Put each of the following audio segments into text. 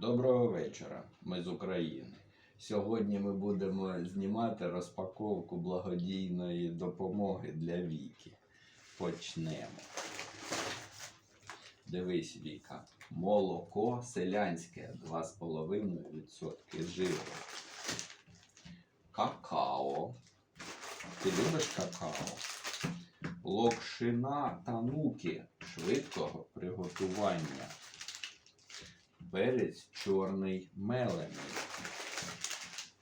Доброго вечора, ми з України. Сьогодні ми будемо знімати розпаковку благодійної допомоги для Віки. Почнемо. Дивись, Віка. Молоко селянське 2,5% жиру. Какао. Ти любиш какао? Локшина тануки швидкого приготування. Перець чорний мелений.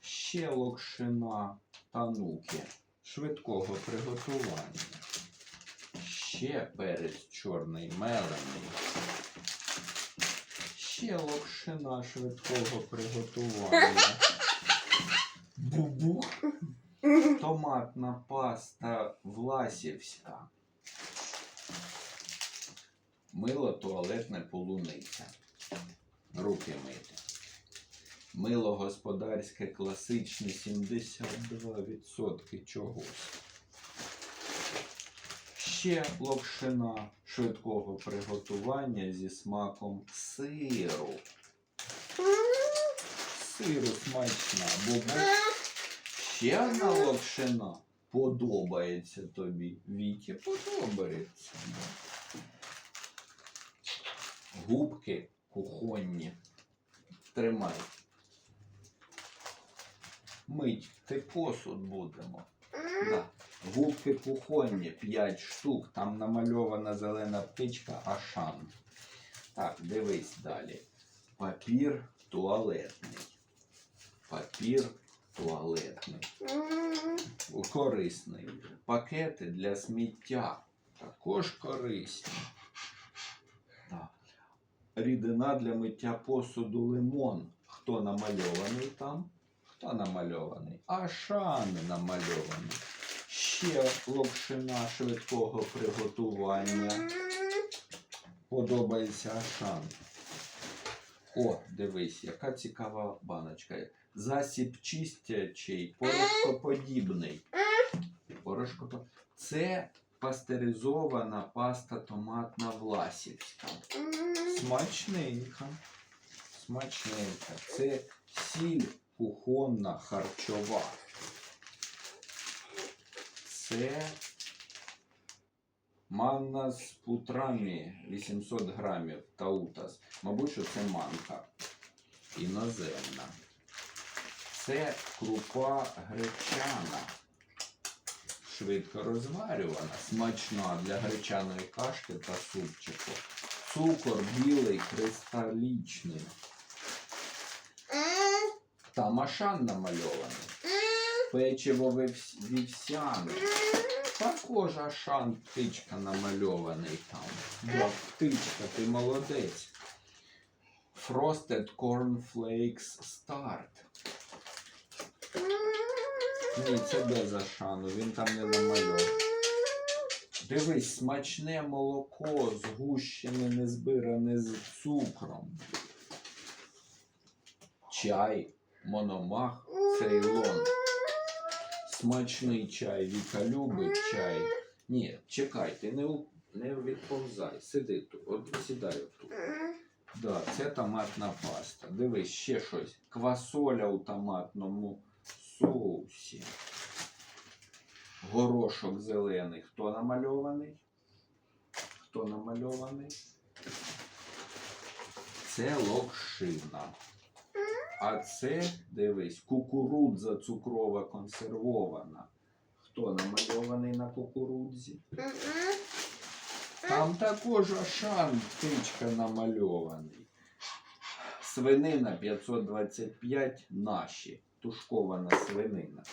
Ще локшина тануки швидкого приготування. Ще перець чорний мелений. Ще локшина швидкого приготування. Бубух. Томатна паста Власівська. Мило туалетне полуниця. Руки мити. Мило господарське класичне 72% чогось. Ще локшина швидкого приготування зі смаком сиру. Сиру смачна. Бубу. Ще одна локшина. Подобається тобі. Віті подобається. Губки кухонні. Тримай. Мить ти посуд будемо. Да. Губки кухонні 5 штук. Там намальована зелена птичка Ашан. Так, дивись далі. Папір туалетний. Папір туалетний. Корисний. Пакети для сміття. Також корисні. Рідина для миття посуду лимон. Хто намальований там? Хто намальований? Ашан намальований. Ще локшина швидкого приготування. Подобається Ашан. О, дивись, яка цікава баночка. Засіб чистячий, порошкоподібний. Порошкопо... Це пастеризована паста томатна власівська. Смачненька. Смачненька. Це сіль кухонна харчова. Це манна з путрамі 800 грамів таутас. Мабуть, що це манка іноземна. Це крупа гречана. Швидко розварювана, смачна для гречаної кашки та супчику. Цукор білий, кристалічний. Там ашан намальований. Печиво вівсяне. Також ашан птичка намальований там. Да, птичка, ти молодець. Frosted Cornflakes Start. Ні, це без ашану, він там не намальований. Дивись, смачне молоко, згущене, не збиране з цукром. Чай, мономах, цейлон. Смачний чай, Віка любить чай. Ні, чекай, ти не, не відповзай. Сиди тут, от сідай тут. Да, це томатна паста. Дивись, ще щось. Квасоля у томатному соусі. Горошок зелений. Хто намальований? Хто намальований? Це локшина. А це, дивись, кукурудза цукрова консервована. Хто намальований на кукурудзі? Там також Ашан птичка намальований. Свинина 525 наші. Тушкована свинина.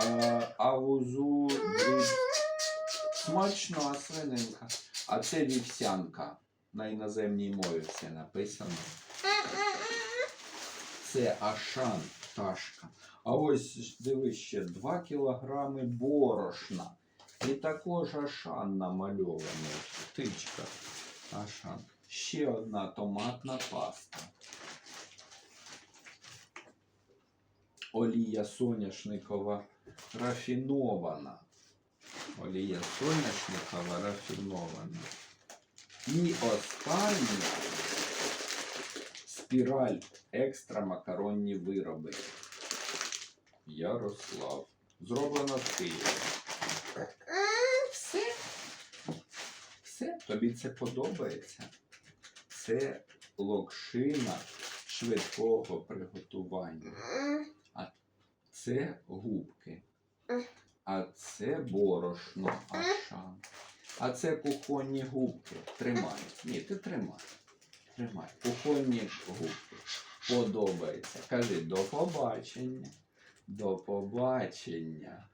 А, авузу дріб- смачна свининка. А це вівсянка. На іноземній мові все написано. Це Ашан пташка. А ось дивись ще 2 кілограми борошна. І також Ашан намальований. Птичка. Ашан. Ще одна томатна паста. Олія соняшникова рафінована. Олія соняшникова рафінована. І остання Спіраль екстра макаронні вироби. Ярослав. Зроблено в Києві. Все. Все, тобі це подобається. Це локшина швидкого приготування. Це губки. А це борошно Ашан. А це кухонні губки. Тримай. Ні, ти тримай. Тримай. Кухонні губки. Подобається. Кажи до побачення. До побачення.